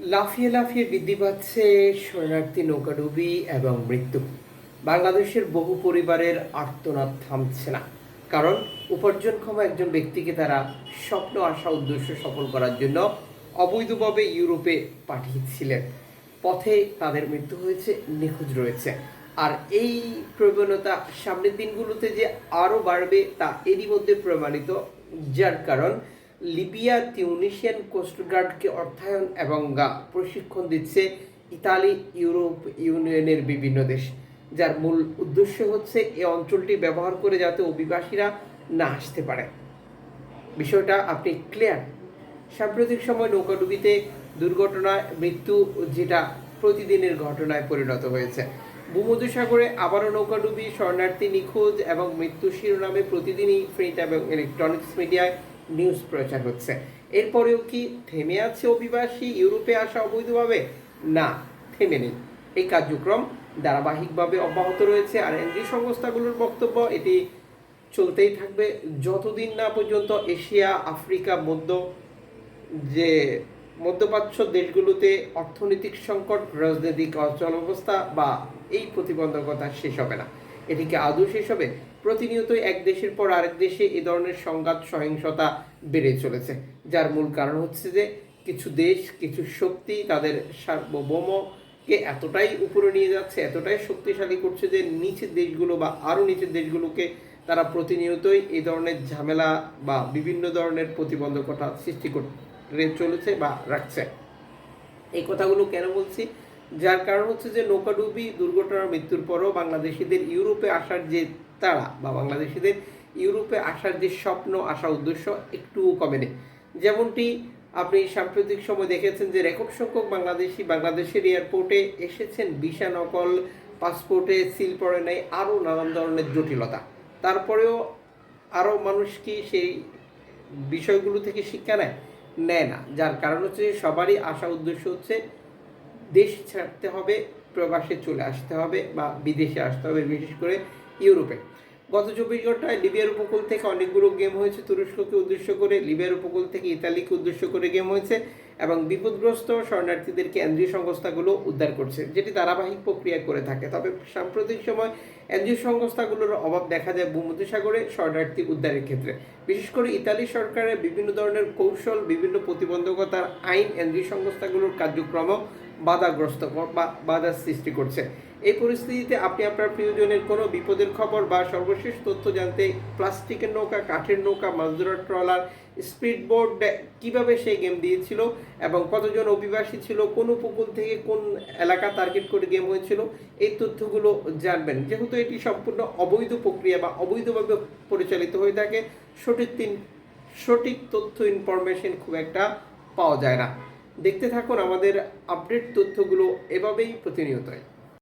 লাফিয়ে লাফিয়ে বৃদ্ধি পাচ্ছে শরণার্থী নৌকাডুবি এবং মৃত্যু। বাংলাদেশের বহু পরিবারের আর্তনাদ থামছে না। কারণ উপার্জনক্ষম একজন ব্যক্তিকে তারা স্বপ্ন, আশা, উদ্দেশ্য সফল করার জন্য অবৈধভাবে ইউরোপে পাঠিয়েছিলেন। পথে তাদের মৃত্যু হয়েছে, নিখোঁজ রয়েছে। আর এই প্রবণতা সামনের দিনগুলোতে যে আরও বাড়বে তা এরই মধ্যে প্রমাণিত। যার কারণ লিবিয়া তিউনিশিয়ান কোস্টগার্ডকে অর্থায়ন এবং প্রশিক্ষণ দিচ্ছে ইতালি, ইউরোপ ইউনিয়নের বিভিন্ন দেশ। যার মূল উদ্দেশ্য হচ্ছে এই অঞ্চলটি ব্যবহার করে যাতে অভিবাসীরা না আসতে পারে। বিষয়টা আপনি ক্লিয়ার? সাম্প্রতিক সময় নৌকাডুবিতে দুর্ঘটনায় মৃত্যু, যেটা প্রতিদিনের ঘটনায় পরিণত হয়েছে। ভূমধ্যসাগরে আবারও নৌকাডুবি, শরণার্থী নিখোঁজ এবং মৃত্যু শিরোনামে প্রতিদিনই প্রিন্ট এবং ইলেকট্রনিক্স মিডিয়ায় নিউজ প্রচার হচ্ছে। এরপরেও কি থেমে আছে অভিবাসী ইউরোপে আসা অবৈধভাবে? না, থেমে নেই। এই কার্যক্রম ধারাবাহিকভাবে অব্যাহত রয়েছে। আর এনজি সংস্থাগুলোর বক্তব্য এটি চলতেই থাকবে। যতদিন না পর্যন্ত এশিয়া, আফ্রিকা, মধ্য যে মধ্যপ্রাচ্য দেশগুলোতে অর্থনৈতিক সংকট, রাজনৈতিক অচল অবস্থা বা এই প্রতিবন্ধকতা শেষ হবে না। এটিকে আদৌ শেষ হবে প্রতিনিয়তই এক দেশের পর আরেক দেশে এ ধরনের সংঘাত, সহিংসতা বেড়ে চলেছে। যার মূল কারণ হচ্ছে যে কিছু দেশ, কিছু শক্তি তাদের সার্বভৌমকে এতটাই উপরে নিয়ে যাচ্ছে, এতটাই শক্তিশালী করছে যে নিচের দেশগুলো বা আরও নিচের দেশগুলোকে তারা প্রতিনিয়তই এই ধরনের ঝামেলা বা বিভিন্ন ধরনের প্রতিবন্ধকতা সৃষ্টি করে চলেছে বা রাখছে। এই কথাগুলো কেন বলছি? যার কারণ হচ্ছে যে নৌকাডুবি দুর্ঘটনার মৃত্যুর পরও বাংলাদেশিদের ইউরোপে আসার যে তারা বা বাংলাদেশিদের ইউরোপে আসার যে স্বপ্ন আসা উদ্দেশ্য একটুও কমেনি। যেমনটি আপনি সাম্প্রতিক সময় দেখেছেন যে রেকর্ড সংখ্যক বাংলাদেশি বাংলাদেশের এয়ারপোর্টে এসেছেন, ভিসা নকল, পাসপোর্টে সিল পড়ে নেই, আরও নানান ধরনের জটিলতা। তারপরেও আরও মানুষ কি সেই বিষয়গুলো থেকে শিক্ষা নেয়? নেয় না। যার কারণ হচ্ছে সবারই আসা উদ্দেশ্য হচ্ছে দেশ ছাড়তে হবে, প্রবাসে চলে আসতে হবে বা বিদেশে আসতে হবে, বিশেষ করে ইউরোপে। গত চব্বিশ ঘন্টায় লিবিয়ার উপকূল থেকে অনেকগুলো গেম হয়েছে, তুরস্ককে উদ্দেশ্য করে, লিবিয়ার উপকূল থেকে ইতালিকে উদ্দেশ্য করে গেম হয়েছে। এবং বিপদগ্রস্ত শরণার্থীদের কেন্দ্রীয় সংস্থাগুলো উদ্ধার করছে, যেটি ধারাবাহিক প্রক্রিয়া করে থাকে। তবে সাম্প্রতিক সময় এনজিও সংস্থাগুলোর অভাব দেখা যায় ভূমধ্যসাগরে শরণার্থী উদ্ধারের ক্ষেত্রে। বিশেষ করে ইতালি সরকারের বিভিন্ন ধরনের কৌশল, বিভিন্ন প্রতিবন্ধকতার আইন এনজিও সংস্থাগুলোর কার্যক্রম বাধাগ্রস্ত বা বাধার সৃষ্টি করছে। এই পরিস্থিতিতে আপনি আপনার প্রিয়জনের কোনো বিপদের খবর বা সর্বশেষ তথ্য জানতে প্লাস্টিকের নৌকা, কাঠের নৌকা মাছ ধরার ট্রলার স্পিড বোর্ড কীভাবে সেই গেম দিয়েছিল এবং কতজন অভিবাসী ছিল, কোন উপকূল থেকে কোন এলাকা টার্গেট করে গেম হয়েছিল, এই তথ্যগুলো জানবেন। যেহেতু এটি সম্পূর্ণ অবৈধ প্রক্রিয়া বা অবৈধভাবে পরিচালিত হয়ে থাকে, সঠিক তিন সঠিক তথ্য ইনফরমেশন খুব একটা পাওয়া যায় না। দেখতে থাকুন আমাদের আপডেট তথ্যগুলো এভাবেই প্রতিনিয়তই।